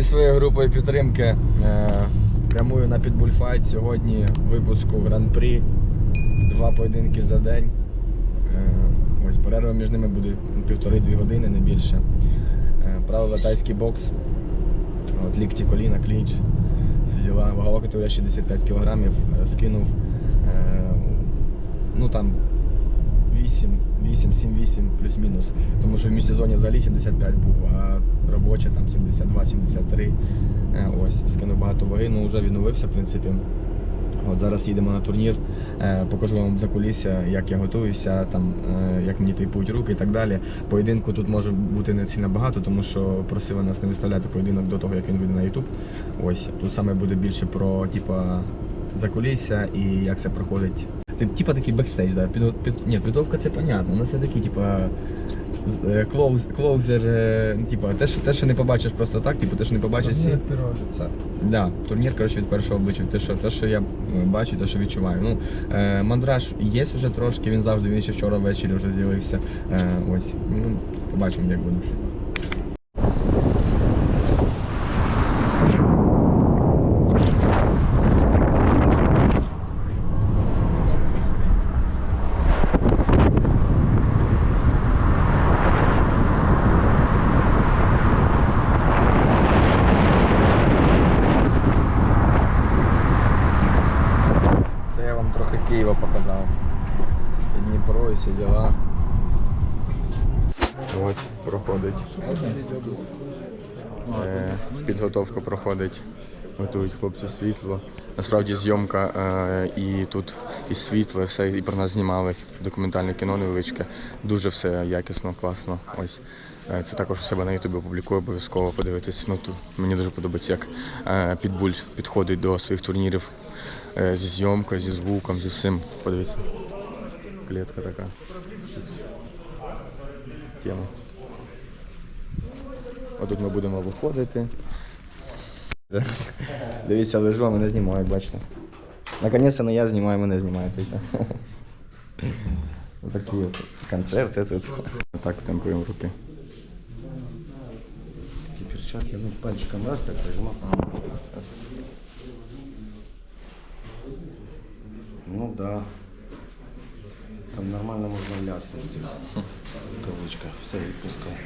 Зі своєю групою підтримки е, прямую на підбульфайт. Сьогодні випуску гран-прі. Два поєдинки за день. Е, ось перерва між ними буде півтори-дві години, не більше. Е, правила тайський бокс. От лікті, коліна, клінч. Всі діла. Вагова категорія 65 кг. Скинув. Е, ну там 8, 8, 7, 8 плюс-мінус. Тому що в міжсезоні взагалі 75 був, а робоча там 72, 73. Е, Ось, скинув багато ваги, ну вже відновився, в принципі. От зараз їдемо на турнір, е, покажу вам за кулісся, як я готуюся, там, е, як мені типують руки і так далі. Поєдинку тут може бути не сильно багато, тому що просили нас не виставляти поєдинок до того, як він вийде на YouTube. Ось тут саме буде більше про типа, закулісся і як це проходить. Ти- Типа такий бекстейдж, да? Під, під, ні, підготовка це понятно. Нас це такий, типа. Е, Клоуз, клоузер, типу, те, що, те, що не побачиш просто так, типу, те, що не побачиш всі. Да, турнір, коротше, від першого обличчя. Те, що, те, що я бачу, те, що відчуваю. Ну, е, мандраж є вже трошки, він завжди, він ще вчора ввечері вже з'явився. Е, ось, ну, побачимо, як буде все. Це я вам трохи Києва показав. Дніпро, і всі діла. От, проходить. Е, підготовка проходить. Готують хлопці світло. Насправді зйомка е, і тут і світло, і все, і про нас знімали документальне кіно невеличке. Дуже все якісно, класно. Ось. Е, Це також у себе на Ютубі опублікую, обов'язково подивитись. Ну, тут мені дуже подобається, як е, Підбуль підходить до своїх турнірів зі зйомкою, зі звуком, зі всім. Подивіться. Клітка така. Тема. Отут ми будемо виходити. Дивіться, лежу, а мене знімають, бачите. Наконець-то не я знімаю, мене знімають. тут. Такі от концерти тут. Отак темпуємо руки. Такі перчатки, ну пальчиком раз так прижимав. Да. Там нормально можна в кавычках все відпускай.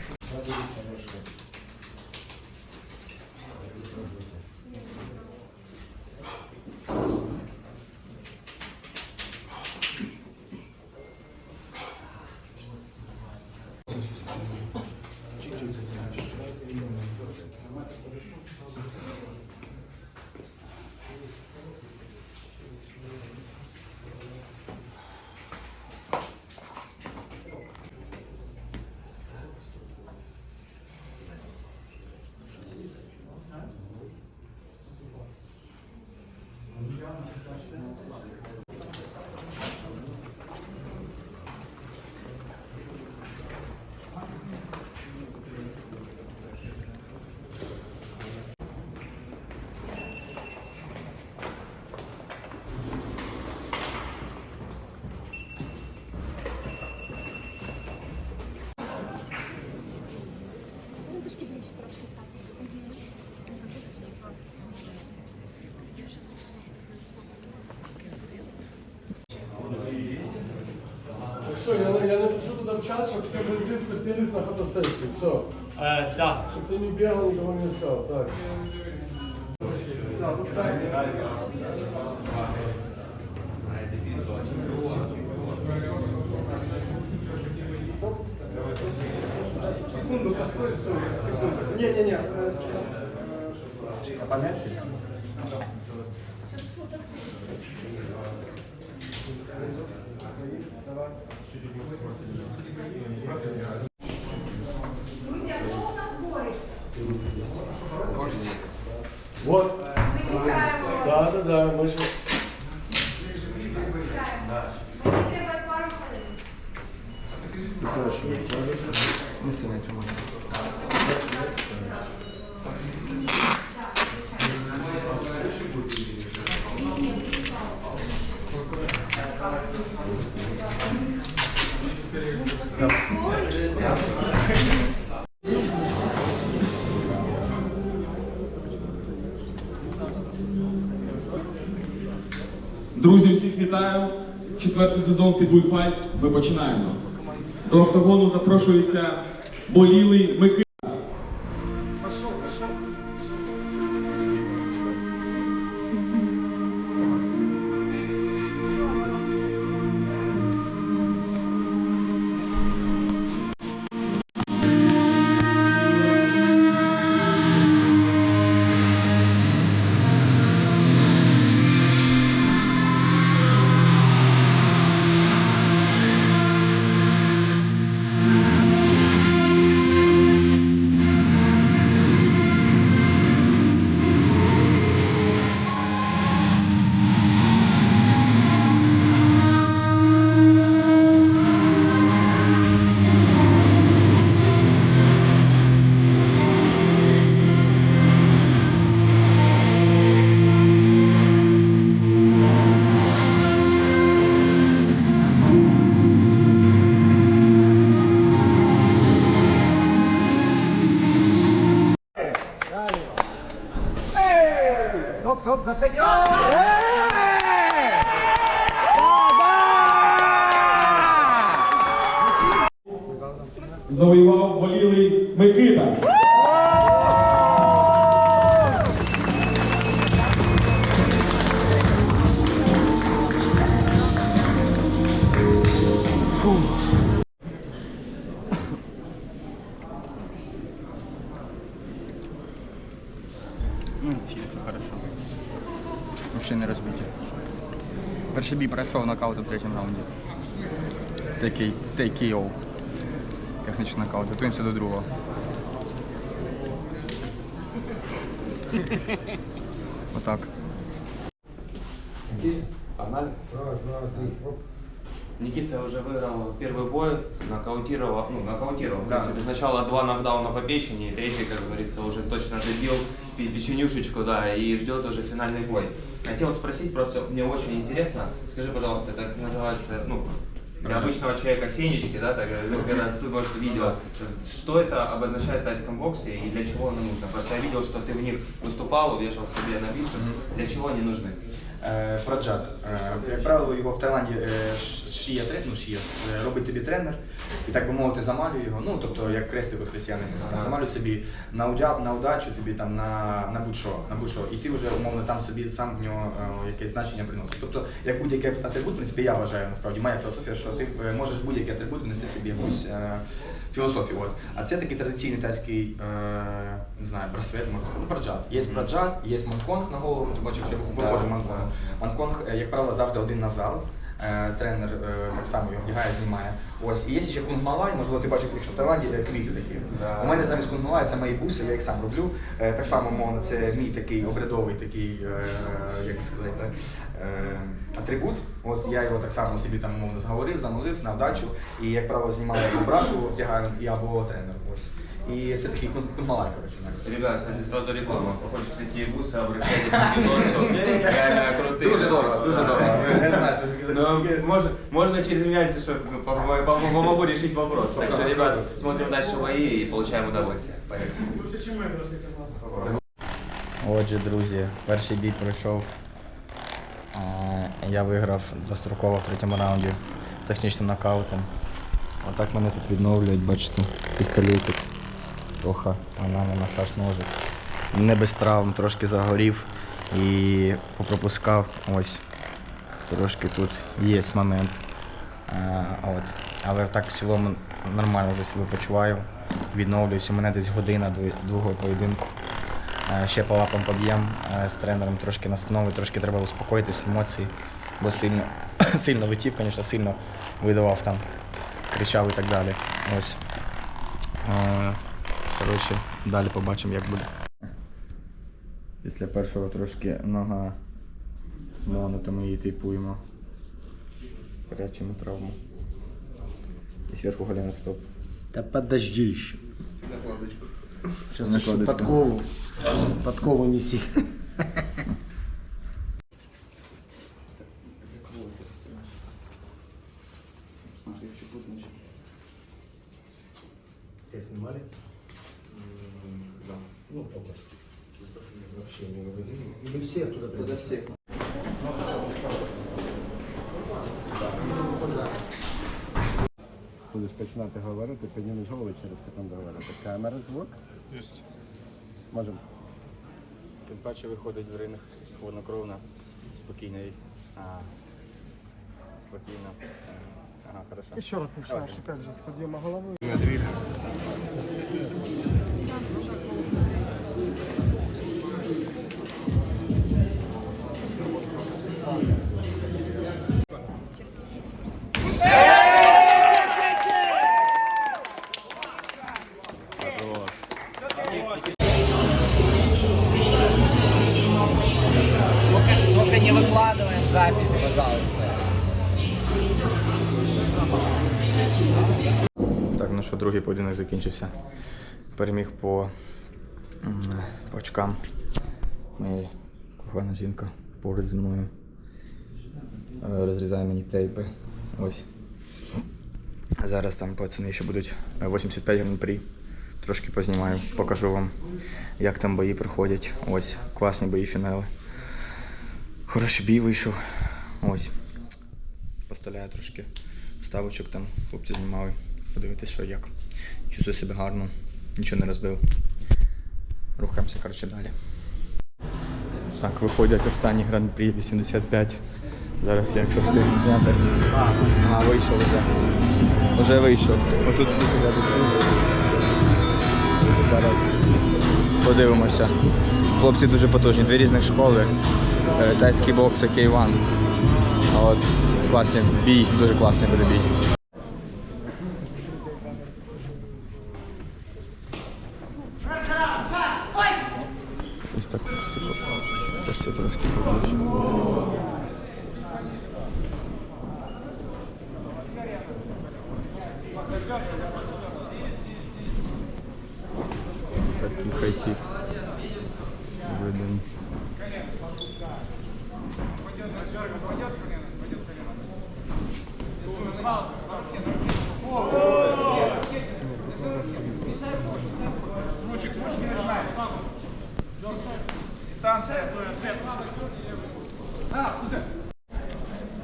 Я не знаю, что это. Що, я, я напишу туди в чат, щоб все бензин спустились на фотосесію. Все. Е, да. Щоб ти не бігав, нікого не став. Так. Все, поставте. Секунду, постой, стой, секунду. Не-не-не. Вот. Ми чекаємо вас. Да, да, да. Ми ж... Мені треба пару хвилин. Друзі, всіх вітаю. Четвертий сезон Підбульфайт. Ми починаємо. До октагону запрошується болілий Микита. señor. Ну, цілиться хорошо. Вообще не розбиті. Перший бій пройшов нокаут у третьому раунді. Такий TKO. Технічний нокаут. Готуємося до другого. Отак. Никита уже выиграл первый бой, нокаутировал, ну, нокаутировал, в принципе. Сначала два нокдауна по печени, и третий, как говорится, уже точно добил пе- печенюшечку, да, и ждет уже финальный бой. Хотел спросить, просто мне очень интересно, скажи, пожалуйста, как называется, ну, для обычного человека фенечки, да, так, ну, когда ты смотришь видео, что это обозначает в тайском боксе и для чего оно нужно? Просто я видел, что ты в них выступал, вешал себе на бицепс, для чего они нужны? Е, Праджат. Е, Як правило, його в Таїланді е, ш- шиє тренер, ну, шиє, е, робить тобі тренер, і так би мовити, замалює його. Ну, тобто, як крестик у християни, там Ага. замалюють собі на, удя, на удачу, тобі там на, на будь-що, на будь-що. І ти вже умовно там собі сам в нього е, якесь значення приносиш. Тобто, як будь-який атрибут, в принципі, я вважаю насправді, моя філософія, що ти е, можеш будь-який атрибут внести собі якусь е, філософію. От. А це такий традиційний тайський, е, не знаю, браслет, можна сказати, ну, праджат. Є праджат, є манконг на голову, ти бачив, що виходить манконг. Манконг, е, як правило, завжди один на зал. Е, Тренер е, так само його вдягає, знімає. Ось. І є ще кунгмалай, можливо, ти бачив, якщо в Таїланді е, квіти такі. У мене замість кунгмалай це мої буси, я їх сам роблю. Так само, мовно, це мій такий обрядовий такий, як сказати, атрибут. От я його так само собі там мовно зговорив, замолив на вдачу. І, як правило, знімаю або брату, вдягаю і або тренер. Ось. І це такий кунгмалай, коротше. так. Ребят, кстати, сразу реклама. Хочешь такие бусы, обращайтесь к Донцу. Реально крутые. Дуже дорого, дуже дорого. Я не знаю, це Ну, скільки. можно, можно через меня, если что, пом- пом- помогу решить вопрос. Так что, ребят, смотрим дальше бои и получаем удовольствие. Поехали. Отже, друзі, перший бій пройшов. Е, Я виграв достроково в третьому раунді технічним нокаутом. Отак мене тут відновлюють, бачите, пістолетик, трохи анальний масаж ножик. Не без травм, трошки загорів і попропускав. Ось трошки тут є момент. Е, От. Але так в цілому нормально вже себе почуваю. Відновлююсь. У мене десь година другого поєдинку. Е, Ще по лапам поб'єм е, з тренером трошки настанови, трошки треба успокоїтися, емоції, бо сильно, сильно летів, звісно, сильно видавав там, кричав і так далі. Ось. Е, Коротше, далі побачимо, як буде. Після першого трошки нога мовно, то ми її типуємо. Перечимо травму. І зверху голена стоп. Да подожди еще. Сейчас еще подкову. Подкову неси. Тебя снимали? Да. Ну, только что. Вообще не говорили. Или все оттуда Туда все. Будеш починати говорити, піднімеш голову через секунду говорити. Камера, звук. Єсть. Можемо. Тим паче виходить в ринг хладнокровна, спокійний. А, спокійно. Ага, хорошо. Еще раз начинаешь, как же, с подъема головы. Що, другий поєдинок закінчився. Переміг по, по очкам. Моя кохана жінка поруч зі мною. Е, Розрізає мені тейпи. Ось. Зараз там пацани ще будуть е, 85 гран-прі. Трошки познімаю, покажу вам, як там бої проходять. Ось, класні бої фінали. Хороший бій вийшов. Ось. Поставляю трошки вставочок там, хлопці знімали. Подивитись, що як. Чувствую себе гарно, нічого не розбив. Рухаємося, коротше, далі. Так, виходять останні гран-прі 85. Зараз я якщо встигну зняти. Ага, вийшов вже. Вже вийшов. Отут всі глядачі. Зараз подивимося. Хлопці дуже потужні, дві різних школи. Е, Тайський бокс і K1. А от класний бій, дуже класний буде бій.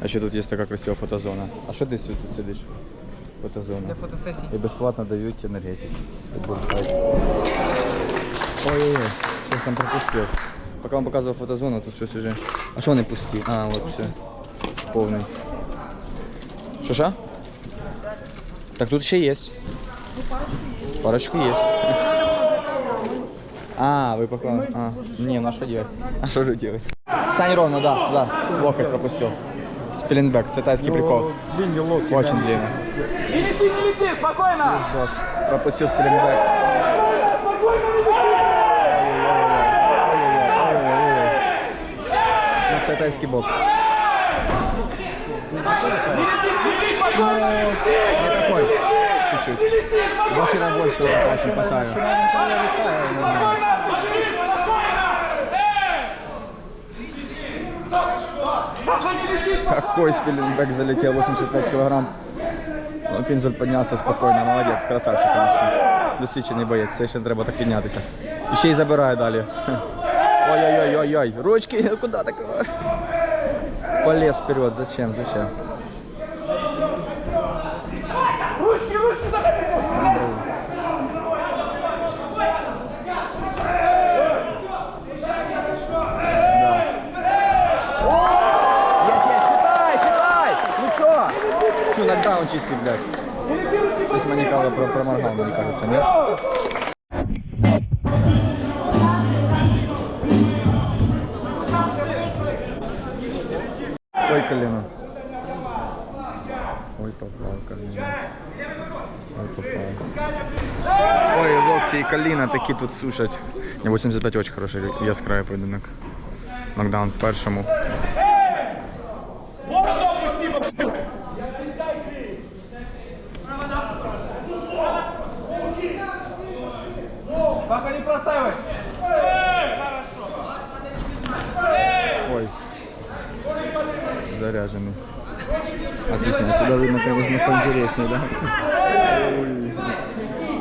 А ще тут є така красива фотозона. А що ти тут сидиш? Фотозона. Для фотосесій. І безплатно дають енергетик. Ой-ой-ой, щось там пропустив. Поки вам показував фотозону, тут щось уже. А що вони пусті? А, от все. Повний. Що що? Так тут ще є. Парочку є. А, вы пока... А, не, ну а что делать? А что же делать? Стань ровно, да, да. Локоть пропустил. Спиллингбэк, это тайский прикол. Длинный локти. Очень длинный. Не лети, не лети, спокойно! Босс, пропустил спиллингбэк. Ну, це тайський бокс. Не такой. Чуть-чуть. Два вчера больше очень поставил. Такой спиллингбэк залетел, 85 килограмм. Ну, Пінзель піднявся спокійно, молодець, красавчик, конечно. Досвідчений боєць, це ще треба так піднятися. І ще й забирає далі. Ой-ой-ой-ой-ой, ручки, куди такого? Полез вперед, зачем, зачем? нокдаун чистый, блядь? Сейчас Маникала про проморгал, мне кажется, нет? Ой, колено. Ой, попал колено. Ой, попал. Ой, локти и коліна такі тут сушать. Не, 85 очень хороший яскравий поєдинок. Нокдаун в першому. Поинтереснее, да?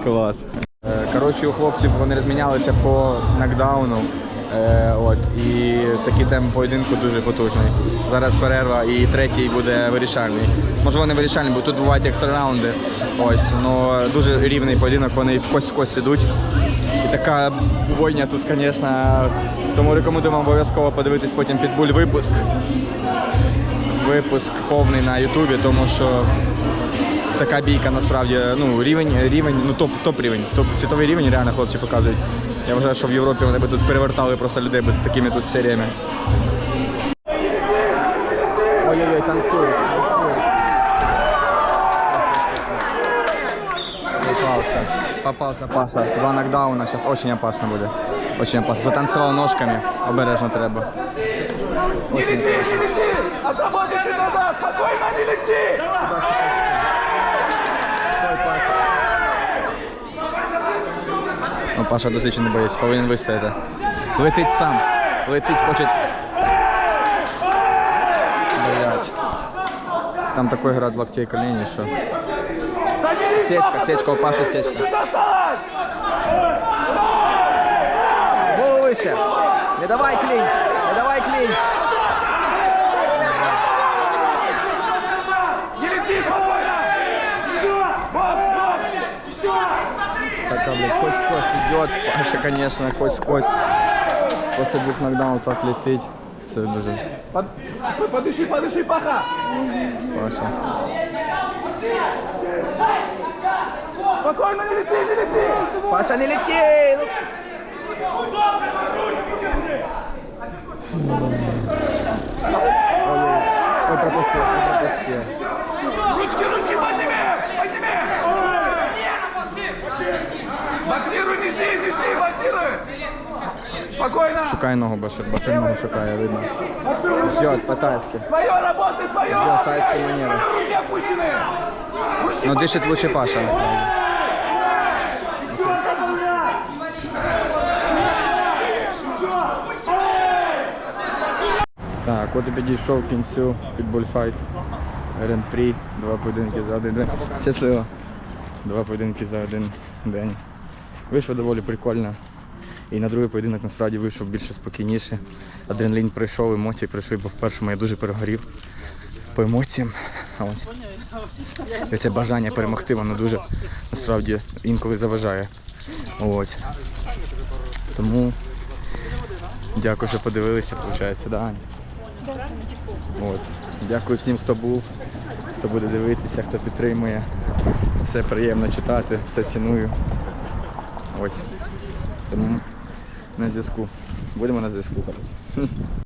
Клас. Е, Коротше, у хлопців вони розмінялися по нокдауну. Е, от, і такий темп поєдинку дуже потужний. Зараз перерва і третій буде вирішальний. Можливо, не вирішальний, бо тут бувають екстра раунди. Ось, ну дуже рівний поєдинок, вони в кость в кость ідуть. І така бойня тут, звісно. Тому рекомендую вам обов'язково подивитись потім підбуль випуск. Випуск повний на Ютубі, тому що така бійка насправді ну, рівень, рівень, ну топ, топ рівень, топ світовий рівень реально хлопці показують. Я вважаю, що в Європі вони би тут перевертали просто людей би такими тут серіями. Ой-ой-ой, танцують, танцують. Попался. Попался Паша. Два нокдауна, сейчас очень опасно будет. Очень опасно. Затанцевал ножками. Обережно треба. Не лети, не лети! Отработай чуть назад! Спокойно, не лети! Ну, Паша досвідчений боєць, повинен вистояти. Летить сам. Летить, хоче. Блять. Там такой град локтей колени, що. Сечка, сечка, у Паши сечка. Голову выше. Не давай клинч, не давай клинч. Идет. Паша, конечно, кость в кость. После двух нокдаунов так летить. Це дуже. Подыши, подыши, паха! Паша. Спокойно, не лети, не лети! Паша, не лети! Ой, пропустил, пропустил. Ручки, ручки подними! Спокойно! Шукає ногу, Башир, Башир ногу шукає, видно. Ждет по-тайски. Свое, работай, свое! Ждет тайской манеры. Руки опущены! Ручки Но дышит лучше Паша, насправді. Так, от і підійшов к кінцю під бульфайт. Гран-прі, два поєдинки за один день. Щасливо. Два поєдинки за один день. Вийшло доволі прикольно. І на другий поєдинок насправді вийшов більше спокійніше. Адреналін прийшов, емоції прийшли, бо в першому я дуже перегорів по емоціям. Ось. Це бажання перемогти, воно дуже насправді інколи заважає. Ось. Тому дякую, що подивилися, виходить, да, От. Дякую всім, хто був, хто буде дивитися, хто підтримує. Все приємно читати, все ціную. Ось. Тому на зв'язку. Будемо на зв'язку.